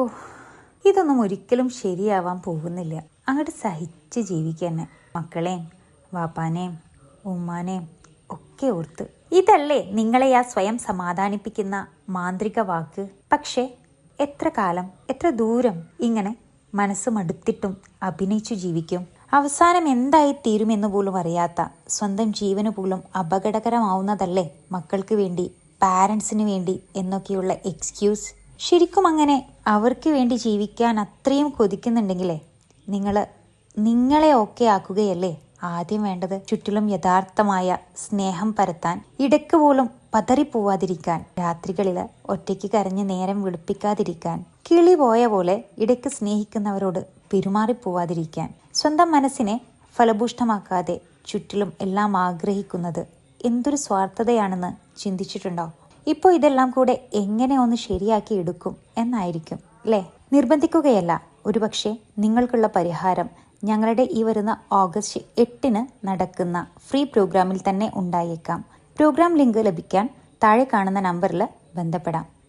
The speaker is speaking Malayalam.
ഓ ഇതൊന്നും ഒരിക്കലും ശരിയാവാൻ പോകുന്നില്ല. അങ്ങോട്ട് സഹിച്ച് ജീവിക്കന്നെ മക്കളെയും വാപ്പാനേയും ഉമ്മാനേയും ഒക്കെ ഓർത്ത്. ഇതല്ലേ നിങ്ങളെ ആ സ്വയം സമാധാനിപ്പിക്കുന്ന മാന്ത്രിക വാക്ക്? പക്ഷേ എത്ര കാലം എത്ര ദൂരം ഇങ്ങനെ മനസ്സ് മടുത്തിട്ടും അഭിനയിച്ചു ജീവിക്കും? അവസാനം എന്തായി തീരുമെന്ന് പോലും അറിയാത്ത സ്വന്തം ജീവന് പോലും അപകടകരമാവുന്നതല്ലേ മക്കൾക്ക് വേണ്ടി പാരൻസിന് വേണ്ടി എന്നൊക്കെയുള്ള എക്സ്ക്യൂസ് ശരിക്കും അങ്ങനെ അവർക്ക് വേണ്ടി ജീവിക്കാൻ അത്രയും കൊതിക്കുന്നുണ്ടെങ്കിലേ നിങ്ങൾ നിങ്ങളെ ഓക്കെ ആക്കുകയല്ലേ? ആദ്യം വേണ്ടത് ചുറ്റിലും യഥാർത്ഥമായ സ്നേഹം പരത്താൻ ഇടയ്ക്ക് പോലും പതറിപ്പോവാതിരിക്കാൻ രാത്രികളിൽ ഒറ്റയ്ക്ക് കരഞ്ഞ് നേരം വെളുപ്പിക്കാതിരിക്കാൻ കിളി പോയ പോലെ ഇടയ്ക്ക് സ്നേഹിക്കുന്നവരോട് പെരുമാറിപ്പോവാതിരിക്കാൻ സ്വന്തം മനസ്സിനെ ഫലഭൂഷ്ടമാക്കാതെ ചുറ്റിലും എല്ലാം ആഗ്രഹിക്കുന്നത് എന്തൊരു സ്വാർത്ഥതയാണെന്ന് ചിന്തിച്ചിട്ടുണ്ടോ? ഇപ്പോൾ ഇതെല്ലാം കൂടെ എങ്ങനെ ഒന്ന് ശരിയാക്കി എടുക്കും എന്നായിരിക്കും അല്ലേ നിർബന്ധിക്കുകയല്ല. ഒരുപക്ഷെ നിങ്ങൾക്കുള്ള പരിഹാരം ഞങ്ങളുടെ ഈ വരുന്ന ഓഗസ്റ്റ് എട്ടിന് നടക്കുന്ന ഫ്രീ പ്രോഗ്രാമിൽ തന്നെ ഉണ്ടായേക്കാം. പ്രോഗ്രാം ലിങ്ക് ലഭിക്കാൻ താഴെ കാണുന്ന നമ്പറിൽ ബന്ധപ്പെടാം.